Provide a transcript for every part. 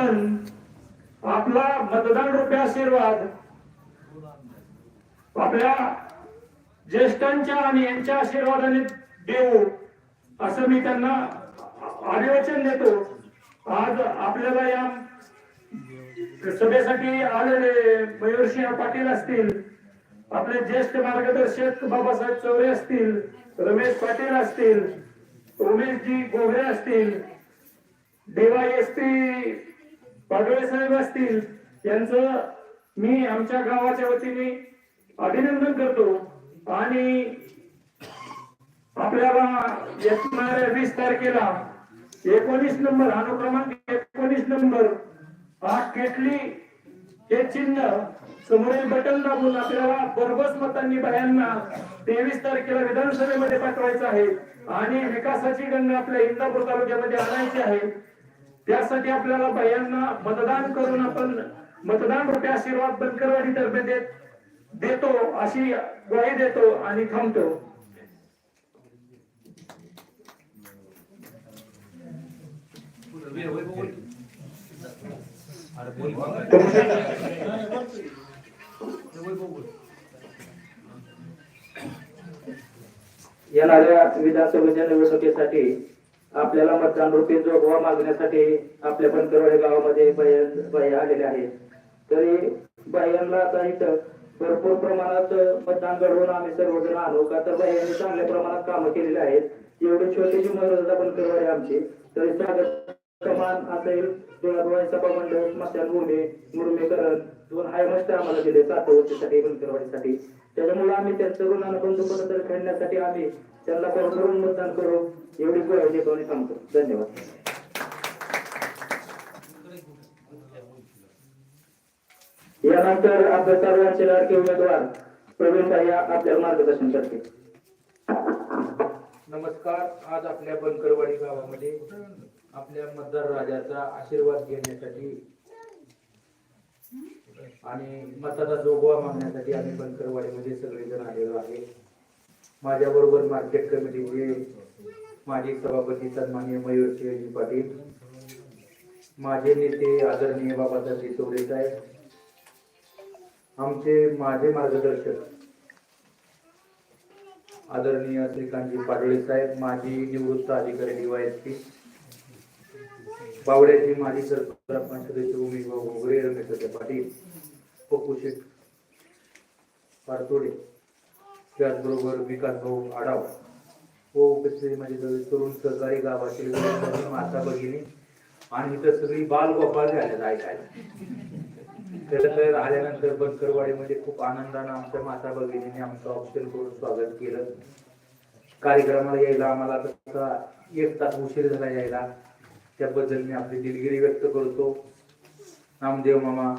आपण आपला मतदान रुपये आशीर्वाद आपल्या ज्येष्ठांच्या आणि यांच्या आशीर्वादाने देऊ असं मी त्यांना आदिवाचन देतो. आज आपल्याला या सभेसाठी आलेले मयूरसिंह पाटील असतील आपले ज्येष्ठ मार्गदर्शक बाबासाहेब चौरे असतील रमेश पाटील असतील उमेशजी गोगरे असतील डीवायएसपी पाडोळे साहेब असतील यांचं मी आमच्या गावाच्या वतीने अभिनंदन करतो. आणि आपल्याला येणाऱ्या वीस तारखेला एकोणीस नंबर अनुक्रमांक एकोणीस नंबर हा केटली हे चिन्ह समोरील बटन दाबून आपल्याला बरबस मतांनी बायांना तेवीस तारखेला विधानसभेमध्ये पाठवायचं आहे. आणि विकासाची गणना आपल्या इंदापूर तालुक्यामध्ये आणायची आहे. त्यासाठी आपल्याला बायांना मतदान करून आपण मतदान रूपी आशीर्वाद बनकरवाडी तर्फे देत देतो अशी ग्वाही देतो आणि थांबतो. येणाऱ्या विधानसभेच्या निवडणुकीसाठी आपल्याला मतदान रूपी जोगवा मागण्यासाठी आपल्या पंतरवाडी गावामध्ये बाह्य आलेले आहेत. तरी बाह्यांना आता इथं भरपूर प्रमाणात मतदान घडवून आम्ही सर्वजण आलो का तर बाह्यांनी चांगल्या प्रमाणात कामं केलेली आहेत. एवढी छोटीशी मर्यादा पंतरवाडी आमची. तरी स्वागत कमान असेल दोन सभा मंडळ स्मशानभूमी मुरमीकरण दोन हायमस्ट आम्हाला दिले सात वर्षासाठी बनकरवाडीसाठी त्याच्यामुळे आम्ही त्यांचं ऋणानं बंधू परत खेळण्यासाठी आम्ही त्यांना भरभरून मतदान करू. एवढी ग्वाही सांगतो धन्यवाद. यानंतर आपल्या सर्वांचे लाडके उमेदवार प्रवीण भाई आपल्याला मार्गदर्शन करतील. नमस्कार. आज आपल्या बनकरवाडी गावामध्ये आपल्या मतदार राजाचा आशीर्वाद घेण्यासाठी आणि मताचा जोगवा मागण्यासाठी आम्ही बनकरवाडीमध्ये सगळेजण आलेलो आहे. माझ्या बरोबर मार्केट कमिटीचे माजी सभापती सन्माननीय मयूर शिवाजी पाटील. माझे नेते आदरणीय बाबासाहेब चौरे साहेब. आमचे माझे मार्गदर्शक. आदरणीय श्रीकांतजी पाडळे साहेब माजी निवृत्त अधिकारी डीवायएसपी बावड्याची माजी सरपंच सदस्य उमेश भाऊ घोगरे रमेश पाटील. पप्पू शेठ पारतोडे. त्याचबरोबर विकास भाऊ आढाव. व उपस्थित म्हणजे माझे तरुण सहकारी गावातील माता भगिनी. आणि इथं सगळी बाल गोपाळ झाले ऐकायला. खरं तर आल्यानंतर बनकरवाडीमध्ये खूप आनंदानं आमच्या माता भगिनीने आमचं ऑप्शन करून स्वागत केलं. कार्यक्रमाला यायला आम्हाला तसा एक तास उशीर झाला यायला. त्याबद्दल मी आपली दिलगिरी व्यक्त करतो. नामदेव मामा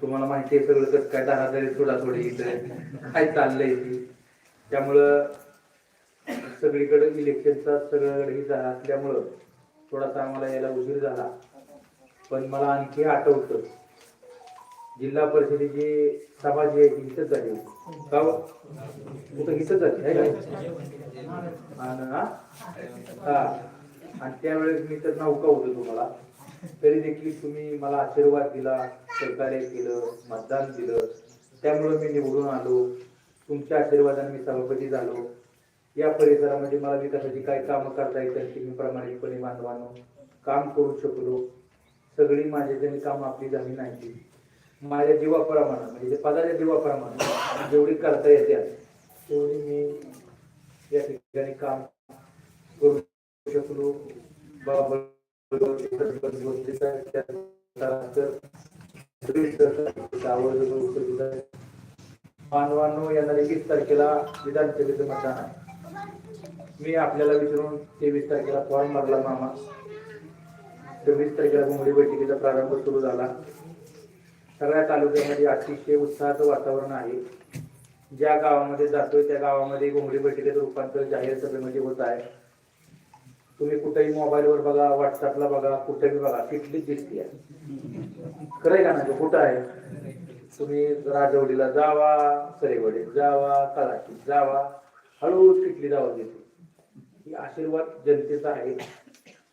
तुम्हाला माहिती आहे सगळं कसं काय दहा थोडा थोडी इथं काय चाललंय ते. त्यामुळं सगळीकडे इलेक्शनचा सगळं हे झाला असल्यामुळं थोडासा आम्हाला यायला उशीर झाला. पण मला आणखी आठवतं जिल्हा परिषदेची सभा जी आहे ती इथंच झाली. होती. का हो? कुठं? इथंच झाली आहे आणि हा. आणि त्यावेळेस मी तर नौका होतो तुम्हाला. तरी देखील तुम्ही मला आशीर्वाद दिला. सहकार्य केलं मतदान दिलं त्यामुळं मी निवडून आलो तुमच्या आशीर्वादाने मी सभापती झालो या परिसरामध्ये मला विकासाची काय कामं करता येतात ती मी प्रामाणिकपणे बांधवानो काम करू शकलो सगळी माझ्या ज्यांनी कामं आपली झाली नाही माझ्या जीवाप्रमाणे म्हणजे पदाच्या जीवाप्रमाणे जेवढी करता येते तेवढी मी या ठिकाणी काम करू शकलो बाबा मानवांनो यांना वीस तारखेला विधानसभेचं मतदान आहे. मी आपल्याला विचारून तेवीस तारखेला फॉर्म भरला मामा. चोवीस तारखेला घुमडी बैठकीचा प्रारंभ सुरू झाला. सगळ्या तालुक्यामध्ये अतिशय उत्साहाचं वातावरण आहे. ज्या गावामध्ये जातोय त्या गावामध्ये घोंगडी बैठकीचं रूपांतर जाहीर सभेमध्ये होत आहे. तुम्ही कुठेही मोबाईलवर बघा व्हॉट्सअपला बघा कुठेही बघा तिथली दिसती आहे. खरंय का नाही? कुठं आहे? तुम्ही राजवडीला जावा सरेवडीत जावा कलाशीत जावा हळूहळू तिथली जावा देते ही आशीर्वाद जनतेचा आहे.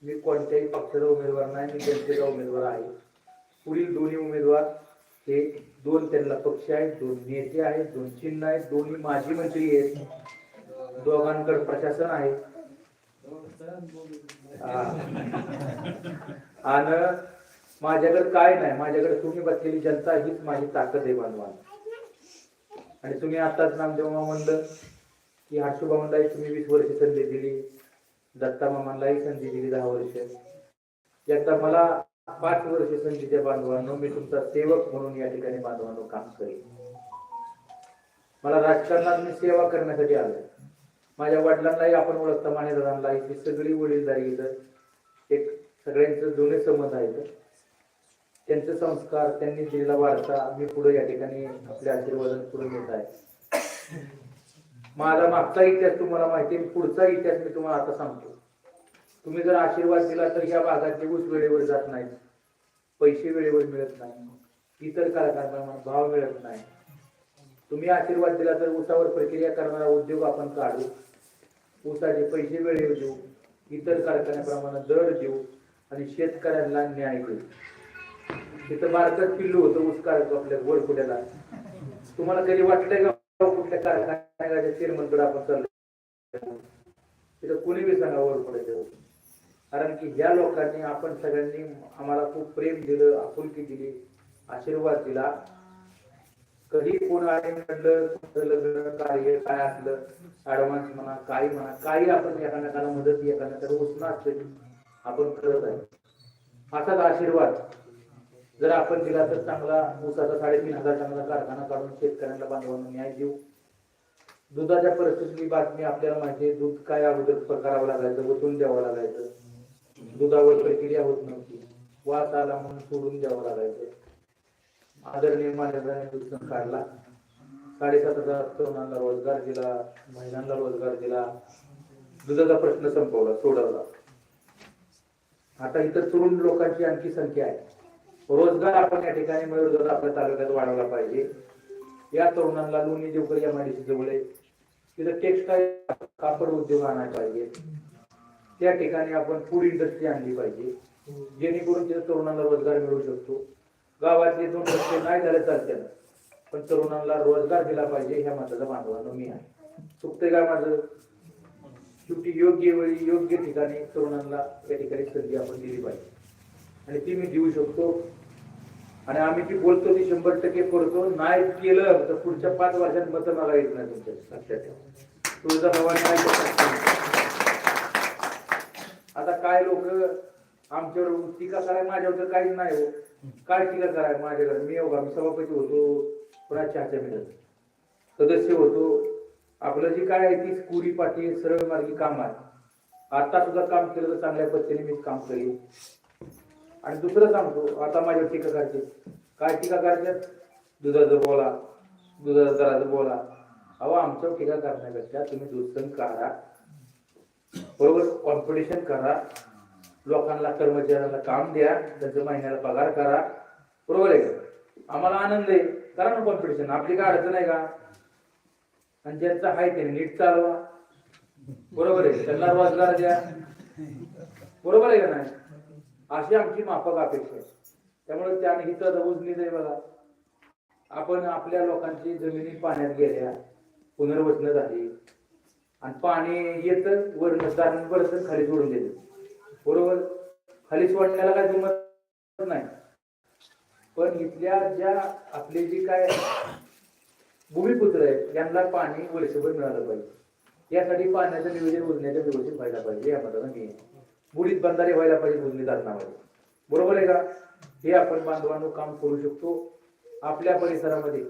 मी कोणत्याही पक्षाचा उमेदवार नाही मी जनतेचा उमेदवार आहे. पुढील दोन्ही उमेदवार हे दोन त्यांना पक्ष आहेत दोन नेते आहेत दोन चिन्ह आहेत दोन्ही माजी मंत्री आहेत. दोघांकडे प्रशासन आहे. आणि माझ्याकडे काय नाही. माझ्याकडे तुम्ही बसलेली जनता हीच माझी ताकद आहे बांधवान आणि तुम्ही आताच नामदेव म्हणलं की हर्षुबा तुम्ही वीस वर्ष संधी दिली. दत्ता मामांनाही संधी दिली दहा वर्ष. याचा मला पाच वर्ष संधीच्या बांधवांनो. मी तुमचा सेवक म्हणून या ठिकाणी बांधवांनो काम करेन. मला राजकारणात मी सेवा करण्यासाठी आलोय. माझ्या वडिलांनाही आपण ओळखता मानेदारांना इथे सगळी वडीलधारी इथं. एक सगळ्यांचं जुने संबंध आहेत. त्यांचे संस्कार त्यांनी दिलेला वारसा मी पुढे या ठिकाणी आपल्या आशीर्वादाने पुढे घेत आहे. माझा मागचा इतिहास तुम्हाला माहिती आहे. पुढचा इतिहास मी तुम्हाला आता सांगतो. तुम्ही जर आशीर्वाद दिला तर या भागातले ऊस वेळेवर जात नाही पैसे वेळेवर मिळत नाही इतर कलाकारांना भाव मिळत नाही. तुम्ही आशीर्वाद दिला तर ऊसावर प्रक्रिया करणारा उद्योग आपण काढू. ऊसाचे पैसे वेळेवर देऊ इतर कारखान्याप्रमाणे दर देऊ आणि शेतकऱ्यांना न्याय देऊ तिथं भारतात पिल्लू होतं ऊस काढतो आपल्या गोडकुट्याला तुम्हाला कधी वाटलंय का हो कुठल्या कारखान्याच्या चेअरमनकडे आपण चाललो तिथं कुणी बी सांगा वर कारण की ह्या लोकांनी आपण सगळ्यांनी आम्हाला खूप प्रेम दिलं आपुलकी दिली आशीर्वाद दिला. कधी कोण आहे म्हणलं तुमचं लग्न कार्य काय असलं ऍडव्हान्स म्हणा काही म्हणा काही आपण एखाद्याला मदत एखाद्याला उसणं असतं आपण करत आहे. असाच आशीर्वाद. जर आपण दिला तर चांगला ऊसाचा साडेतीन हजार चांगला कारखाना काढून शेतकऱ्यांना बांधवांना न्याय देऊ. दुधाच्या परिस्थितीची बातमी आपल्याला माहिती दूध काय अगोदर करावं लागायचं ओतून द्यावं लागायचं. दुधावर प्रक्रिया होत नव्हती. वास आला म्हणून सोडून द्यावं लागायचं. आदरणीय मान्यताने उत्तम काढला साडेसात हजार तरुणांना रोजगार दिला महिलांना रोजगार दिला. दुधाचा प्रश्न संपवला सोडवला. आता इतर तरुण लोकांची आणखी संख्या आहे. रोजगार आपण या ठिकाणी मयूरगड आपल्या तालुक्यात वाढवला पाहिजे. या तरुणांना लोणी देवकर या माहिती जवळ आहे. तिथं टेक्सटाईल कापड उद्योग आणायला पाहिजे. त्या ठिकाणी आपण फूड इंडस्ट्री आणली पाहिजे. जेणेकरून तिथं तरुणांना रोजगार मिळू शकतो. गावातले दोन रस्ते नाही झाले चालते पण तरुणांना रोजगार दिला पाहिजे ह्या मताचा बांधवांनो मी आहे. चुकते का माझं? शेवटी योग्य वेळी योग्य ठिकाणी तरुणांना या ठिकाणी संधी आपण दिली पाहिजे. आणि ती मी देऊ शकतो. आणि आम्ही ती बोलतो ती शंभर टक्के करतो. नाही केलं तर पुढच्या पाच वर्षात मत मला येत नाही तुमच्या लक्षात ठेवा. तुळजा भवानी आता काय लोक आमच्यावर टीका कराय माझ्यावर तर काहीच नाही हो. काय टीका कराय माझ्याकडे मी योगा मी सभापती होतो पुन्हा चहाच्या मिळत सदस्य होतो. आपलं जी काय आहे ती कुरी पाठी सरळ मार्गी काम आहे. आता सुद्धा काम केलं तर चांगल्या पद्धतीने मी काम करेल आणि दुसरं सांगतो आता माझ्यावर टीका करते. काय टीका करतात दुधाचं बोला दुधाचं दराचं बोला. अहो आमच्यावर टीका करण्यापेक्षा तुम्ही दूध काढा. बरोबर? कॉम्पिटिशन करा. लोकांना कर्मचाऱ्यांना काम द्या त्यांचं महिन्याला पगार करा. बरोबर आहे का? आम्हाला आनंद आहे. करा ना कॉम्पिटिशन आपली काय अडचण आहे का? आणि ज्यांचं आहे त्याने नीट चालवा. बरोबर आहे. त्यांना रोजगार द्या. बरोबर आहे का नाही? अशी आमची माफक अपेक्षा आहे. त्यामुळे त्याने ही तर उजनीच आहे बघा आपण आपल्या लोकांची जमिनी पाण्यात गेल्या. पुनर्वसन झाली. आणि पाणी येतं वरण दारण पडतं खाली सोडून देतं बरोबर? खाली सोडण्याला काय किंमत नाही. पण इथल्या ज्या आपले जी काय भूमिपुत्र आहेत यांना पाणी वर्षभर मिळालं पाहिजे. यासाठी पाण्याचं नियोजन उजण्याचं व्यवस्थित व्हायला पाहिजे या मतानं मी आहे. बुडीत बंधारे व्हायला पाहिजे बुजली धरणामध्ये. बरोबर आहे का? हे आपण बांधवांनो काम करू शकतो. आपल्या परिसरामध्ये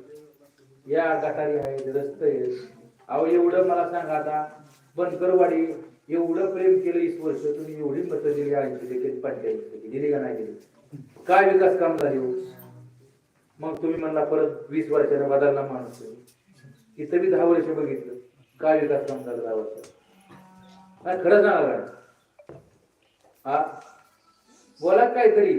या गटारी आहेत रस्ते आहेत. अहो एवढं मला सांगा आता बनकरवाडी एवढं प्रेम केलं वीस वर्ष तुम्ही एवढी मतं दिली ऐंशी देखील पंच्याऐंशी दिली का नाही दिली? काय विकास काम झाले हो? मग तुम्ही म्हणला परत वीस वर्षाने बदलला माणूस इथं बी दहा वर्ष बघितलं. काय विकास काम झालं दहा वर्ष काय खरं सांगा काय हा? बोला काहीतरी.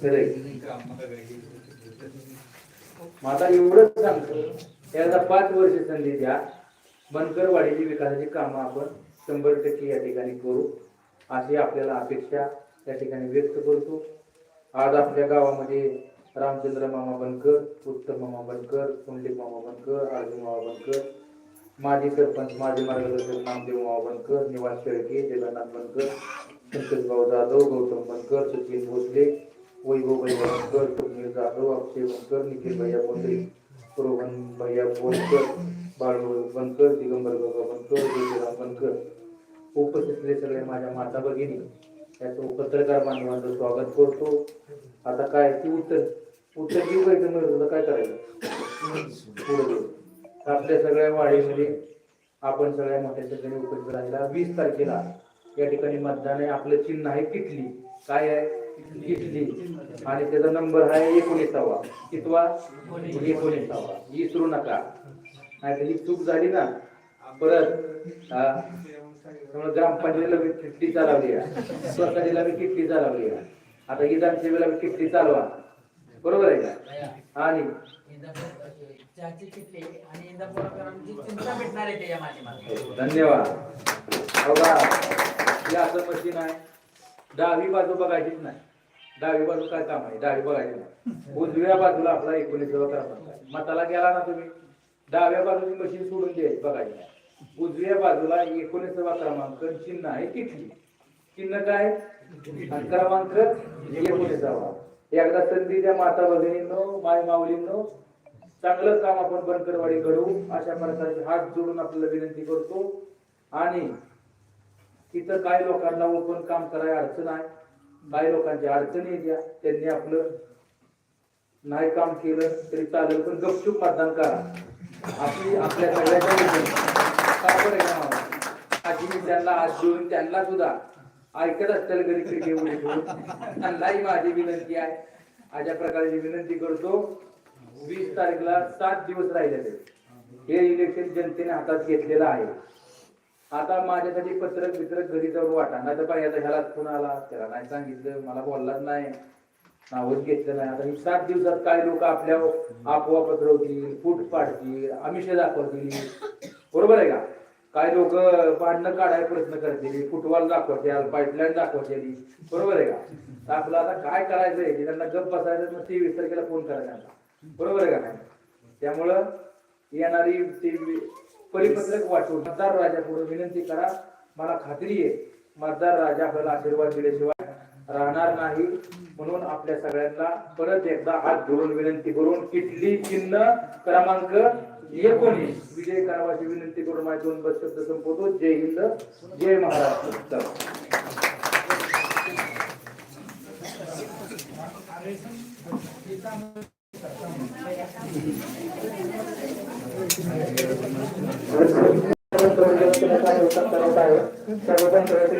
खरंय. मग आता एवढंच सांगतो याला पाच वर्ष संधी द्या. बनकरवाडीची विकासाची कामं आपण शंभर टक्के या ठिकाणी करू. अशी आपल्याला अपेक्षा या ठिकाणी व्यक्त करतो. आज आपल्या गावामध्ये रामचंद्र मामा बनकर उत्तम मामा बनकर कुंडलिक मामा बनकर अर्जुन मामा बनकर माजी सरपंच माजी मार्गदर्शक नामदेव मामा बनकर निवास शेळके जगन्नाथ बनकर संतोषभाऊ जाधव गौतम बनकर सचिन भोसले वैभव भैया बनकर स्वप्नील जाधव अक्षय बनकर निखिल भैया बोंद्रे रोहन भैया बोलकर बाळू बनकर दिगंबर बाबा बनकर ज्योतिराम बनकर. उपस्थितले सगळे माझ्या माता भगिनी. त्याचं पत्रकार बांधवांचं स्वागत करतो. आता काय ती उत्तर उत्तर देऊ काय तर काय करायचं? पुढे आपल्या सगळ्या वाढीमध्ये आपण सगळ्या मोठ्या ठिकाणी उपस्थित राहिला. वीस तारखेला या ठिकाणी मतदान आहे आपलं चिन्ह आहे किटली काय आहे? किटली आणि त्याचा नंबर आहे एकोणीसावा. कितवा? एकोणीसावा. विसरू नका. नाही ही चूक झाली ना परत ग्रामपंचायतीला मी किटली चालवली आहे. स्वतःला मी किटली चालवली आहे. आता विधानसभेला मी किटली चालवा. बरोबर आहे का? आणि चहाची आणि चिंता भेटणार आहे माध्यमातून. हो, धन्यवाद. बघा हे असं मशीन आहे. डावी बाजू बघायचीच नाही. डावी बाजू काय काम आहे? डावी बघायची नाही. उजव्या बाजूला आपला एकोणीस क्रमांक आहे मताला गेला ना तुम्ही? डाव्या बाजूची मशीन सोडून द्यायची बघायची नाही. उजव्या बाजूला एकोणीसावा क्रमांक चिन्ह आहे किटली चिन्ह काय? क्रमांक एकोणीसावा. एकदा संधी द्या माता भगिनींनो माय माऊलींनो चांगलं काम आपण बनकरवाडी करू अशा प्रकारचे हात जोडून आपल्याला विनंती करतो. आणि तिथं काही लोकांना ओपन काम करायला अडचण आहे. काही लोकांची अडचणी द्या त्यांनी आपलं नाही काम केलं तरी चालेल पण गपचूप मतदान करा. आपली आपल्या सगळ्याच्या आजी त्यांना हात जोडून त्यांना सुद्धा ऐकत असताना घरी क्रिकेट त्यांनाही माझी विनंती आहे. अशा प्रकारची विनंती करतो. वीस तारखेला सात दिवस राहिलेले हे इलेक्शन जनतेने हातात घेतलेलं आहे. आता माझ्यासाठी पत्रक वितरक घरी जाऊन वाटा. नाही तर पाहिजे ह्याला फोन आला त्याला नाही सांगितलं मला बोललाच नाही. नावच घेतलं नाही. आता ही सात दिवसात काय लोक आपल्या अफवा पसरवतील फूट पाडतील आमिष दाखवतील? बरोबर आहे का? काय लोक भांडणं काढायला प्रयत्न करतील? फुटबॉल दाखवतील पाईपलाईन दाखवतील? बरोबर आहे का? आपलं आता काय करायचंय? त्यांना गप बसायचं मग तेवीस तारखेला फोन करायचा. आता. बरोबर आहे का नाही? त्यामुळं येणारी ते परिपत्रक वाटून मतदार राजा पुढे विनंती करा. मला खात्री आहे मतदार राजा आपल्याला आशीर्वाद दिल्याशिवाय राहणार नाही. म्हणून आपल्या सगळ्यांना परत एकदा हात जोडून विनंती करून किटली चिन्ह क्रमांक एकोणीस. विजय करावाची विनंती करून माझे दोन बस शब्द संपवतो. जय हिंद जय महाराष्ट्र. चला. सर्व